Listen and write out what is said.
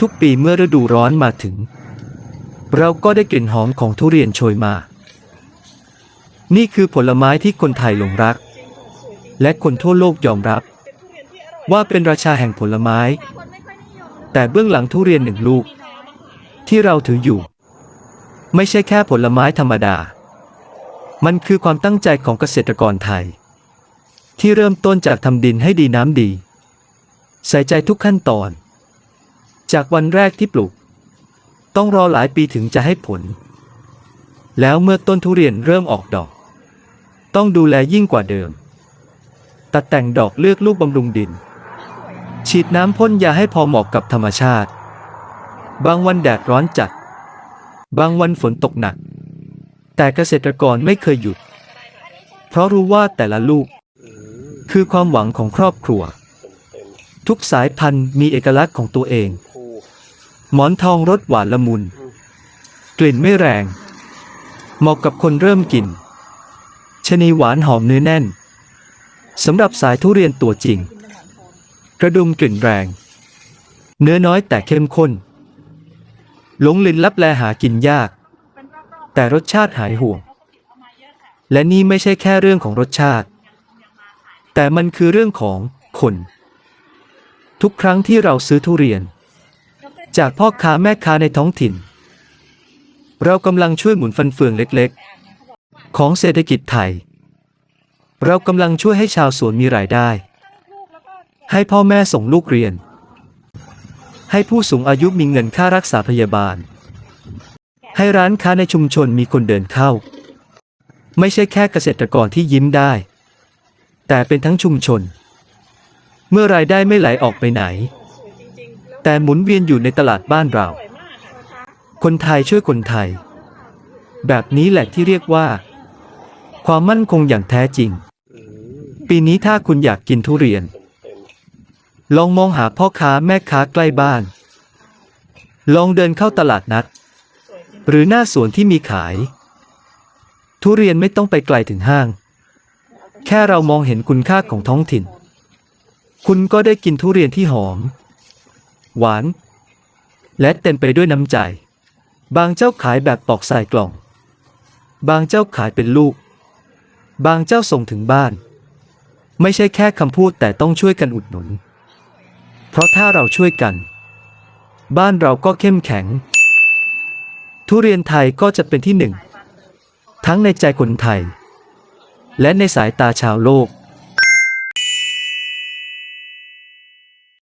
ทุกๆ ปีเมื่อฤดูร้อนมาถึง เราก็ได้กลิ่นหอมของทุเรียนโชยมา นี่คือผลไม้ที่คนไทยหลงรัก และคนทั่วโลกยอมรับ ว่าเป็นราชาแห่งผลไม้ แต่เบื้องหลังทุเรียนหนึ่งลูก ที่เราถืออยู่ ไม่ใช่แค่ผลไม้ธรรมดา มันคือความตั้งใจของเกษตรกรไทย ที่เริ่มต้นจากทำดินให้ดีน้ำดี ใส่ใจทุกขั้นตอน จากวันแรกที่ปลูก ต้องรอหลายปีถึงจะให้ผล แล้วเมื่อต้นทุเรียนเริ่มออกดอก ต้องดูแลยิ่งกว่าเดิม ตัดแต่งดอกเลือกลูกบำรุงดิน ฉีดน้ำพ่นยาให้พอเหมาะกับธรรมชาติ บางวันแดดร้อนจัด บางวันฝนตกหนัก แต่เกษตรกรไม่เคยหยุด เพราะรู้ว่าแต่ละลูก คือความหวังของครอบครัว ทุกสายพันธุ์มีเอกลักษณ์ของตัวเอง หมอนทองรสหวานละมุน กลิ่นไม่แรง เหมาะกับคนเริ่มกิน ชนีหวานหอมเนื้อแน่นสำหรับสายทุเรียนตัวจริง กระดุมกลิ่นแรง เนื้อน้อยแต่เข้มข้น หลงลินลับแลหากินยาก แต่รสชาติหายห่วง และนี่ไม่ใช่แค่เรื่องของรสชาติ แต่มันคือเรื่องของคน ทุกครั้งที่เราซื้อทุเรียน จากพ่อค้าแม่ค้าในท้องถิ่น เรากำลังช่วยหมุนฟันเฟืองเล็กๆ ของเศรษฐกิจไทย เรากำลังช่วยให้ชาวสวนมีรายได้ ให้พ่อแม่ส่งลูกเรียน ให้ผู้สูงอายุมีเงินค่ารักษาพยาบาล ให้ร้านค้าในชุมชนมีคนเดินเข้า ไม่ใช่แค่เกษตรกรที่ยิ้มได้ แต่เป็นทั้งชุมชน เมื่อรายได้ไม่ไหลออกไปไหน แต่หมุนเวียนอยู่ในตลาดบ้านเรา คนไทยช่วยคนไทย แบบนี้แหละที่เรียกว่า ความมั่นคงอย่างแท้จริง ปีนี้ถ้าคุณอยากกินทุเรียน ลองมองหาพ่อค้าแม่ค้าใกล้บ้าน ลองเดินเข้าตลาดนัด หรือหน้าสวนที่มีขาย ทุเรียนไม่ต้องไปไกลถึงห้าง แค่เรามองเห็นคุณค่าของท้องถิ่น คุณก็ได้กินทุเรียนที่หอม หวาน และเต็มไปด้วยน้ำใจ บางเจ้าขายแบบปอกใส่กล่อง บางเจ้าขายเป็นลูก บางเจ้าส่งถึงบ้าน ไม่ใช่แค่คำพูดแต่ต้องช่วยกันอุดหนุน เพราะถ้าเราช่วยกัน บ้านเราก็เข้มแข็ง ทุเรียนไทยก็จะเป็นที่หนึ่ง ทั้งในใจคนไทย และในสายตาชาวโลก